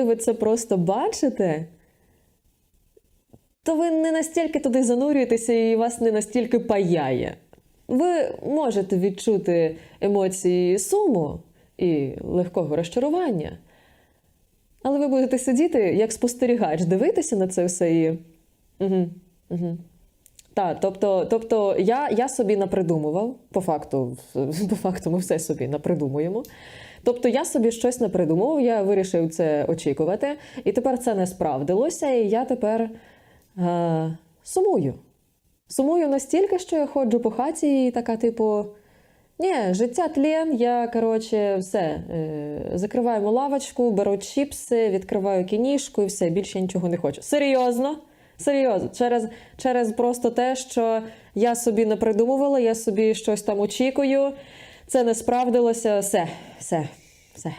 коли ви це просто бачите, то ви не настільки туди занурюєтеся і вас не настільки паяє. Ви можете відчути емоції суму і легкого розчарування, але ви будете сидіти як спостерігач, дивитися на це все і. Угу, угу. Так, тобто, тобто я, я собі напридумував, по факту, по факту ми все собі напридумуємо. Тобто я собі щось напридумував, я вирішив це очікувати, і тепер це не справдилося, і я тепер е, сумую. Сумую настільки, що я ходжу по хаті і така, типу, ні, життя тлен, я, коротше, все, е, закриваємо лавочку, беру чіпси, відкриваю кінішку і все, більше нічого не хочу. Серйозно? Серйозно, через, через просто те, що я собі не придумувала, я собі щось там очікую, це не справдилося, все, все, все.